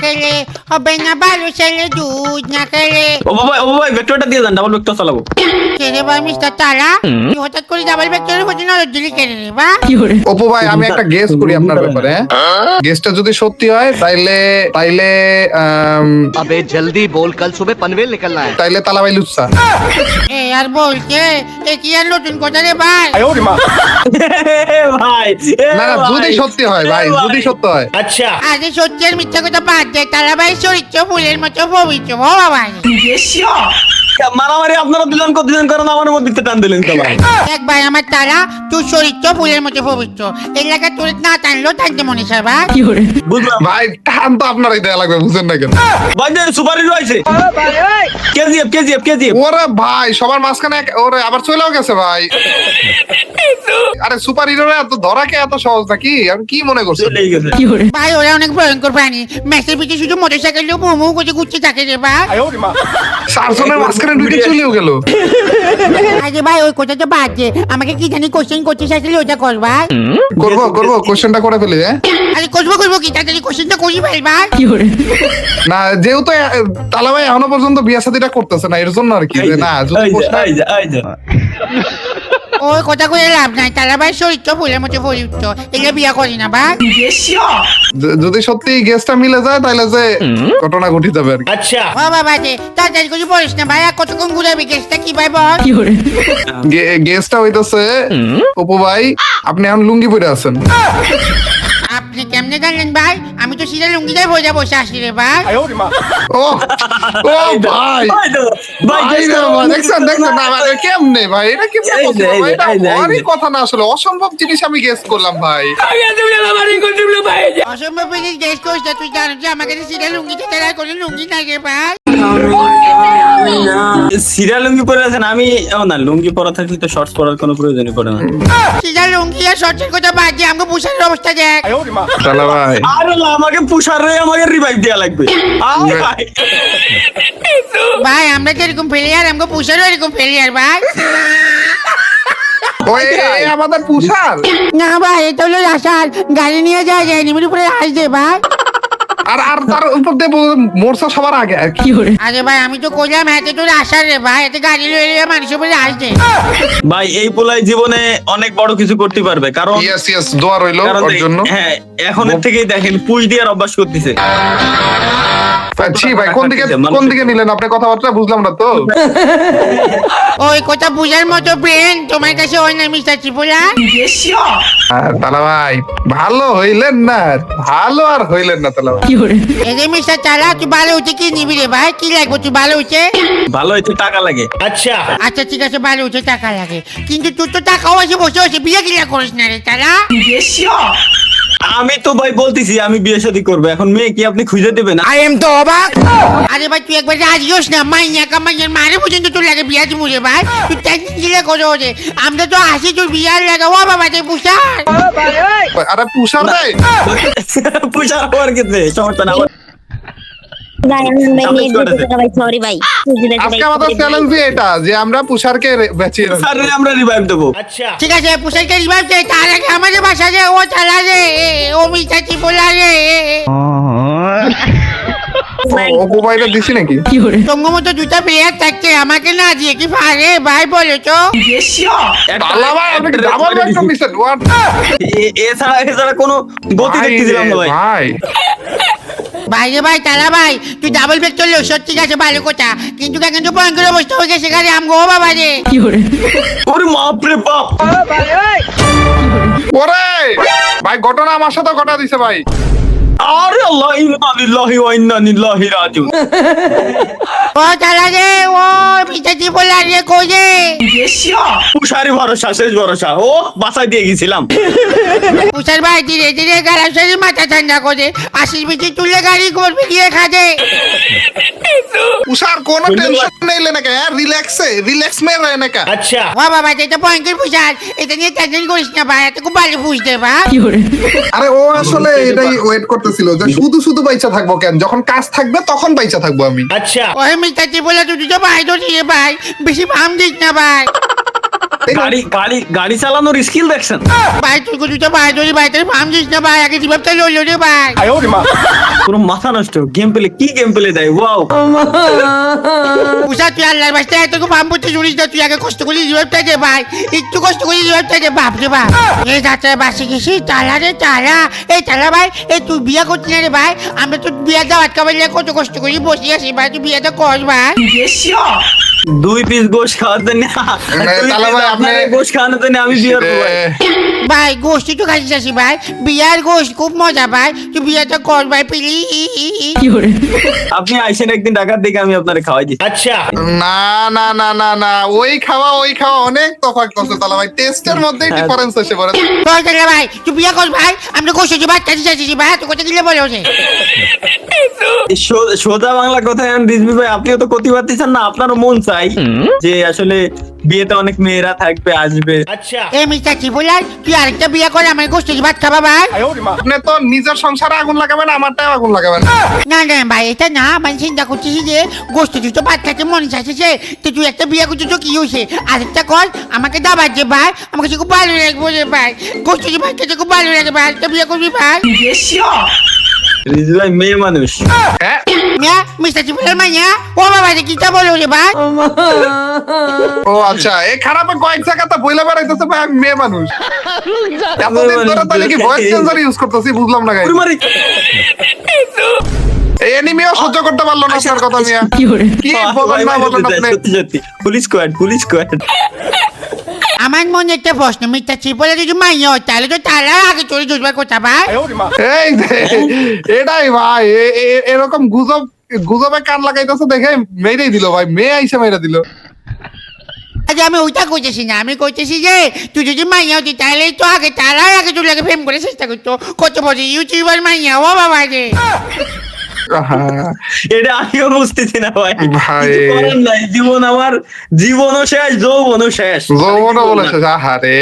খেলে হবে না ভালো ছেলে দুধ না খেলে ও বাবা ও বাবা ভেক্টরটা দিয়ে দেন ডাবল ভেক্টর চালাবো। কে সত্যি হয় তাইলে মিথ্যা কথা বাদ দে তারা ভাই চরিত্র ফুলের মতো পবিত্র বাবা মারামারি আপনারা দুজন দুজন করেন আমার মধ্যে টান দিলেন সবাই। দেখ ভাই আমার তারা তুই চরিত্র ফুলের মতো পবিত্র। এলাকা তোর না টানলেও টানতে মনে ভাই। বুঝলাম। ভাই টান তো আপনারই দেয়া লাগবে বুঝেন না কেন? ভাই যে সুপার হিরো আছে কেজিএফ কেজিএফ কেজিএফ। ওরে ভাই সবার মাঝখানে এক- ওরে আবার চলেও গেছে ভাই। আরে সুপার হিরোরা এত ধরাকে এত সহজ নাকি? আমি কি মনে করছি? চলেই গেছে। ভাই ওরা অনেক ভয়ঙ্কর প্রাণী। ম্যাচের পিছিয়ে শুধু মোটর সাইকেল দিয়ে বউ বউ করে ঘুরতে থাকে রে ভাই। চারজনের মাঝখানে ঢুকে চলেও গেল। আরে ভাই ওই কথাটা তো বাজে? আমাকে কি জানি কোশ্চেন করছিস আসলে ওটা কর ভাই। করব করব কোশ্চেনটা করে ফেলে হ্যাঁ? আরে করব করব কি? তাড়াতাড়ি কোশ্চেনটা করি ভাই ভাই। না যেহেতু তালা ভাই এখনও পর্যন্ত বিয়া সাদিটা করতেছে না এর জন্য আর কি যে না যদি ওই কথা করে লাভ নাই। তারা ভাই চরিত্র ফুলের মতো পরিচিত এগুলো বিয়া করি না ভাই যদি সত্যি গেসটা মিলে যায় তাহলে যে ঘটনা ঘটি যাবে আর কি। ও বাবা যে তাড়াতাড়ি করে বলিস না ভাই আর কতক্ষণ ঘুরাবি গেছটা কি ভাই বল? গে- গেসটা হইতেছে অপু ভাই আপনি এখন লুঙ্গি পরে আছেন। আপনি জানলেন ভাই আমি তো সিধা লুঙ্গিটাই বোঝা বসে আসি রে ভাই। ও ও ভাই। দেখছেন দেখছেন না কেমনে এটা কথা না আসলে অসম্ভব জিনিস আমি গেস করলাম ভাই। অসম্ভব জিনিস গেস করিস তুই জানো যে আমার কাছে সিধা লুঙ্গিটা তারা কোনো লুঙ্গি নাই রে ভাই। সিরিয়াল লুঙ্গি পরে আছেন আমি ও না লুঙ্গি পরা থাকলে তো শর্টস পরার কোনো প্রয়োজনই পড়ে না। লুঙ্গি আর কথা বাদ দিয়ে আমাকে পুষারের অবস্থা দেখ। ভাই। আরে না আমাকে পুষারে আমাকে রিভাইভ দেওয়া লাগবে। আয় ভাই। ভাই। আমরা তো এরকম ফেলিয়ার আমাকে পুষারও এরকম ফেলিয়ার ভাই। আমাদের পুষার না ভাই এটা হলো রাসার গাড়ি নিয়ে যায় যায় নিমির উপরে আসবে ভাই। আর আর তার উপর দিয়ে মোরসা সবার আগে আর কি। আরে ভাই আমি তো কইলাম হাতে তোর আসার রে ভাই এতে গাড়ি লয়ে মানুষ উপরে আসবে ভাই এই পোলাই জীবনে অনেক বড় কিছু করতে পারবে কারণ ইয়েস ইয়েস দোয়া রইল ওর জন্য। হ্যাঁ এখন থেকেই দেখেন পুই দিয়ে অভ্যাস করতেছে। ছি ভাই কোন দিকে কোন দিকে নিলেন? আপনি কথাবার্তা বুঝলাম না তো। ওই কথা বুঝার মতো ব্রেন তোমার কাছে ওই না মিস্টার ত্রিপুরা? তালা ভাই ভালো হইলেন না। ভালো আর হইলেন না তালা ভাই। এরে মিস্টার চালা তুই ভালো উঠে কি নিবি রে ভাই? কি লাগবে? তুই ভালো উঠে ভালো হইতে টাকা লাগে। আচ্ছা। আচ্ছা ঠিক আছে ভালো উঠে টাকা লাগে। কিন্তু তুই তো টাকাও আছে বসে বসে বিয়ে কিনা করিস না রে তারা আমি তো ভাই বলতেছি আমি বিয়ে শাদী করব। এখন মেয়ে কি আপনি খুঁজে দেবেন? আই এম তো অবাক। আরে ভাই তুই একবার আজিওস না মাইয়া কামাইয়ের মারে পর্যন্ত তোর লাগে বিয়া দিব রে ভাই। তুই টেনশন দিলে করো রে। আমরা তো আসি তোর বিয়ার লাগে। ও বাবা তুই পুষার। আরে পুষার ভাই। পুষার হওয়ার কেতে সমস্যা না। ঠিক আছে পুষারকে রিভাইভ দে তার আগে আমাদের বাসা রে ও চালা রে রে। দিছি নাকি? তোমার মতো দুটা প্লেয়ার থাকতে আমাকে না দিয়ে কি পারে ভাই বলো তো এছাড়া এছাড়া কোনো গতি দেখতেছিলাম না ভাই। ভাই ভাই রে ভাই তারা ভাই তুই ডাবল ব্যাগ চললেও সত্যি গেছে ভালো কথা। কিন্তু কেন তো ভয়ঙ্কর অবস্থা হয়ে গেছে সেখানে আমগো বাবা রে। ওরে বাপরে বাপ। ওরে ভাই ঘটনা আমার সাথে ঘটা দিছে ভাই। আরে আল্লাহ ইন্না লিল্লাহি ওয়া ইন্না ইলাইহি রাজিউন। ও রে ও মিঠা ত্রিপুরা রে পুষারি ভরসা শেষ ভরসা। ও বাসায় দিয়ে গেছিলাম। ভাই ধীরে ধীরে সাথে মাথা ঠান্ডা করে। আশির পিছিয়ে তুলে গাড়ি করবে গিয়ে খাদে উষার কোনো টেনশন নেই রিল্যাক্সে রিল্যাক্স মে রহে নাকি। ও বাবা এটা ভয়ঙ্কর পুষার এটা নিয়ে টেনশন করিস না ভাই। এটা খুব ভালো পুষ দে ভাই আরে ও আসলে এটাই ওয়েট করতেছিল যে শুধু শুধু পয়সা থাকব কেন? যখন কাজ থাকবে তখন পয়সা থাকব আমি। আচ্ছা। ওই মিথ্যা ত্রিপুরা তুই তো ভাই তো ভাই। বেশি ভাম দিস না ভাই। গাড়ি গাড়ি গাড়ি চালানোর স্কিল দেখছেন? ভাই তুই তুই তো ভাই তুই ভাই তুই ভাবছিস না ভাই? আগে জীবনটা লইলো রে ভাই। পুরো মাথা নষ্ট। গেম প্লে কি গেম প্লে দেয়? ওয়াও উষা তুই আল্লাহর বাস্তে এত ফার্ম করতে শুনিস না? তুই আগে কষ্ট করে জীবনটা দে ভাই। একটু কষ্ট করে জীবনটা দে বাপ রে বাপ। এই যাত্রায় বাসে গেছি তালা রে তালা। এই তালা ভাই এই তুই বিয়া করছিস না রে ভাই? আমরা তো বিয়া দাও আটকাবার লেগে কত কষ্ট করি বসে আছি ভাই তুই বিয়াটা কর ভাই। দুই পিস গোশ খাওয়ার জন্য। ভাই আপনার গোশ খাওয়ানোর জন্য আমি বিয়ে করব। ভাই। ভাই গোষ্ঠী তো খাইছিস আসি ভাই। বিয়ার গোষ্ঠ খুব মজা ভাই। তুই বিয়াটা কর ভাই প্লিজ আপনি আইসেন একদিন ঢাকার দিকে আমি আপনার খাওয়াই দিচ্ছি। না না না না না ওই খাওয়া ওই খাওয়া অনেক তফাৎ করছে তাহলে ভাই টেস্টের মধ্যেই ডিফারেন্স এসে পড়ে। তোর ভাই তুই বিয়া কর ভাই আমরা গোষ্ঠী ভাত খাইছিস আসি ভাই তোর কথা গিলে বলে ওঠে। সোজা বাংলা কথায় আমি রিজবি ভাই আপনিও তো ক্ষতি পাচ্ছেন না আপনারও মন চাই যে আসলে বিয়েতে অনেক মেয়েরা থাকবে আসবে। এ মিস্টার ত্রিপুলার তুই আরেকটা বিয়া করে আমার গোষ্ঠী ভাত খাবা ভাই। আপনি তো নিজের সংসারে আগুন লাগাবেন আমারটাও আগুন লাগাবেন। না না ভাই এটা না মানে চিন্তা করছিস যে গোষ্ঠী তুই তো ভাত খাইতে মন চাইছে তো তুই একটা বিয়া করছিস তো কি হয়েছে আরেকটা কর আমাকে দাবার যে ভাই আমাকে খুব ভালো লাগবে রে ভাই। গোষ্ঠী ভাত খেতে খুব ভালো লাগে ভাই একটা বিয়া করবি ভাই। রিজবি ভাই মেয়ে মানুষ হ্যাঁ মিয়া মিস্টার ত্রিপুলার মাইয়া ও বাবা রে কিটা বলো রে ভাই ও আচ্ছা এই খারাপে কয়েক জায়গাতে বইলে বেড়াইতেছে ভাই আমি মেয়ে মানুষ। এতদিন ধরে তাহলে কি ভয়েস চেঞ্জার ইউজ করতেছি বুঝলাম না গাই। এই এনিমিও সহ্য করতে পারল না আপনার কথা মিয়া কি বলেন? না বলেন আপনি। সত্যি সত্যি। পুলিশ স্কোয়াড পুলিশ স্কোয়াড আমার মনে একটা প্রশ্ন মিস্টার ত্রিপুলা যদি মাইয়া হয় তাহলে তো তারা আগে চলে দুবার কথা ভাই। এই এটাই ভাই এরকম গুজব গুজবে কান লাগাইতেছে দেখে মেরেই দিল ভাই মেয়ে আইসে মেরে দিল। আজ আমি ওইটা কইতেছি না আমি কইতেছি যে তুই যদি মাইয়া হতি তাহলে তো আগে তারাই আগে তোর লাগে প্রেম করে চেষ্টা করতো। কত বছর ইউটিউবার মাইয়া ও বাবা রে এটা আমিও বুঝতেছি না ভাই। ভাই। জীবন আমার জীবনও শেষ যৌবনও শেষ। যৌবনও শেষ। আহারে।